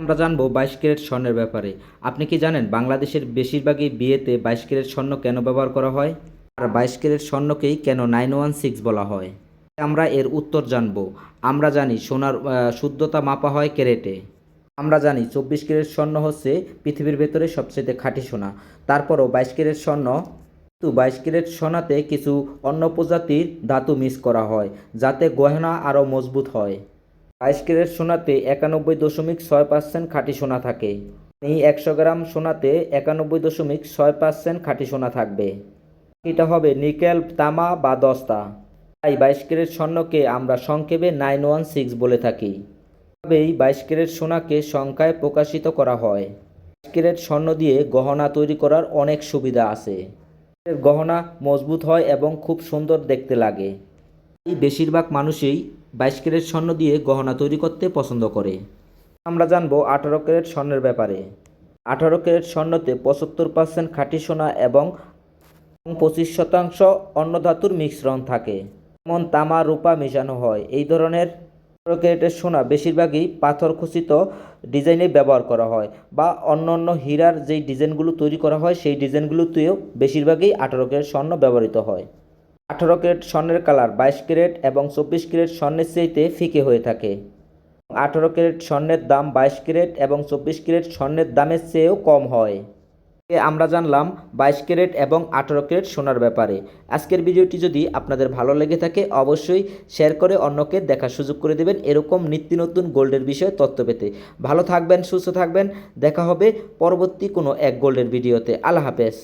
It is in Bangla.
আমরা জানব বাইশ ক্যারেট স্বর্ণের ব্যাপারে। আপনি কি জানেন বাংলাদেশের বেশিরভাগই বিয়েতে বাইশ ক্যারেট স্বর্ণ কেন ব্যবহার করা হয়? আর বাইশ ক্যারেট স্বর্ণকেই কেন নাইন ওয়ান সিক্স বলা হয়? আমরা এর উত্তর জানব। আমরা জানি সোনার শুদ্ধতা মাপা হয় ক্যারেটে। আমরা জানি চব্বিশ ক্যারেট স্বর্ণ হচ্ছে পৃথিবীর ভেতরে সবচেয়ে খাঁটি সোনা। তারপরও বাইশ ক্যারেট স্বর্ণ, কিন্তু বাইশ ক্যারেট সোনাতে কিছু অন্য প্রজাতির ধাতু মিস করা হয়, যাতে গহনা আরও মজবুত হয়। বাইশ সোনাতে একানব্বই দশমিক ছয় পার্সেন্ট খাঁটি সোনা থাকে। এই একশো গ্রাম সোনাতে একানব্বই দশমিক ছয় পার্সেন্ট খাঁটি সোনা থাকবে। এটা হবে নিকেল, তামা বা দস্তা। তাই বাইশ ক্যারেট স্বর্ণকে আমরা সংক্ষেপে নাইন ওয়ান সিক্স বলে থাকি। তবেই বাইশ ক্যারেট সোনাকে সংখ্যায় প্রকাশিত করা হয়। বাইশ ক্যারেট স্বর্ণ দিয়ে গহনা তৈরি করার অনেক সুবিধা আছে। গহনা মজবুত হয় এবং খুব সুন্দর দেখতে লাগে। এই বেশিরভাগ মানুষই বাইশ ক্যারেট স্বর্ণ দিয়ে গহনা তৈরি করতে পছন্দ করে। আমরা জানব আঠারো ক্যারেট স্বর্ণের ব্যাপারে। আঠারো ক্যারেট স্বর্ণতে পঁচাত্তর পার্সেন্ট খাঁটি সোনা এবং পঁচিশ শতাংশ অন্য ধাতুর মিশ্রণ থাকে। যেমন তামা, রূপা মেশানো হয়। এই ধরনের আঠারো ক্যারেটের সোনা বেশিরভাগই পাথর খচিত ডিজাইনে ব্যবহার করা হয় বা অন্য অন্য হীরার যেই ডিজাইনগুলো তৈরি করা হয়, সেই ডিজাইনগুলোতেও বেশিরভাগই আঠারো ক্যারেট স্বর্ণ ব্যবহৃত হয়। আঠারো ক্যারেট স্বর্ণের কালার, বাইশ ক্যারেট এবং চব্বিশ ক্যারেট স্বর্ণের চেয়েতে ফিকে হয়ে থাকে। আঠারো ক্যারেট স্বর্ণের দাম বাইশ ক্যারেট এবং চব্বিশ ক্যারেট স্বর্ণের দামের চেয়েও কম হয়। আমরা জানলাম বাইশ ক্যারেট এবং আঠারো ক্যারেট সোনার ব্যাপারে। আজকের ভিডিওটি যদি আপনাদের ভালো লেগে থাকে, অবশ্যই শেয়ার করে অন্যকে দেখার সুযোগ করে দেবেন এরকম নিত্য নতুন গোল্ডের বিষয়ে তথ্য পেতে। ভালো থাকবেন, সুস্থ থাকবেন। দেখা হবে পরবর্তী কোনো এক গোল্ডের ভিডিওতে। আল্লাহ হাফেজ।